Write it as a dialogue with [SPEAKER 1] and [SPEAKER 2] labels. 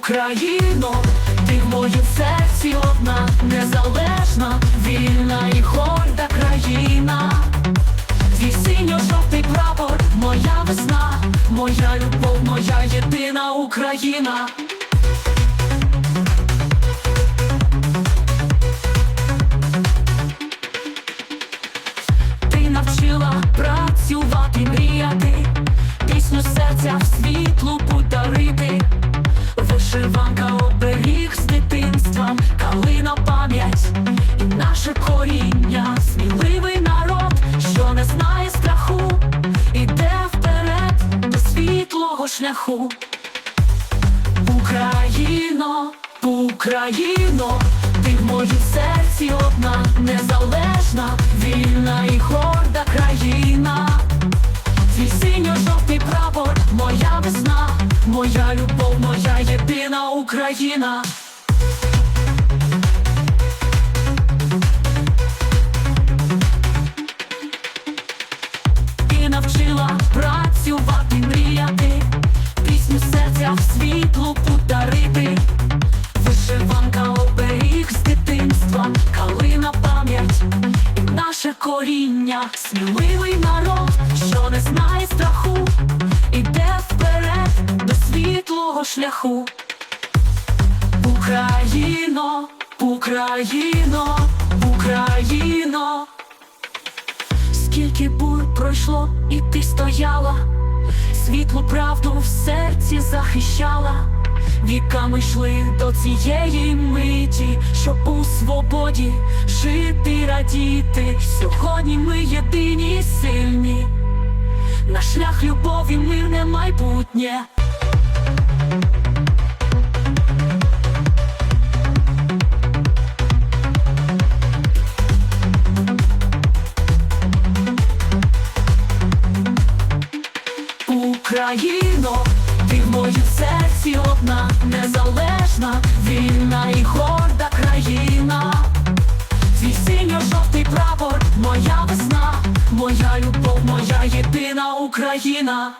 [SPEAKER 1] Україну, ти в моїм серці одна, незалежна, вільна і горда країна. Твій синьо-жовтий прапор, моя весна, моя любов, моя єдина Україна. Вишиванка оберіг з дитинства, калина пам'ять і наше коріння, сміливий народ, що не знає страху, іде вперед до світлого шляху. Україно, Україно, Україна. І навчила працювати, мріяти, пісню серця в світлу подарити, вишиванка оберіг з дитинства, калина пам'ять наше коріння, сміливий народ, що не знає страху, іде вперед до світлого шляху. Україно, Україно, Україно. Скільки бур пройшло, і ти стояла, світлу правду в серці захищала, віками йшли до цієї миті, щоб у свободі жити, радіти. Сьогодні ми єдині сильні, наш шлях любові, мирне майбутнє. Україно, ти в моїм серці одна, незалежна, вільна і горда країна. Твій синьо-жовтий прапор, моя весна, моя любов, моя єдина Україна.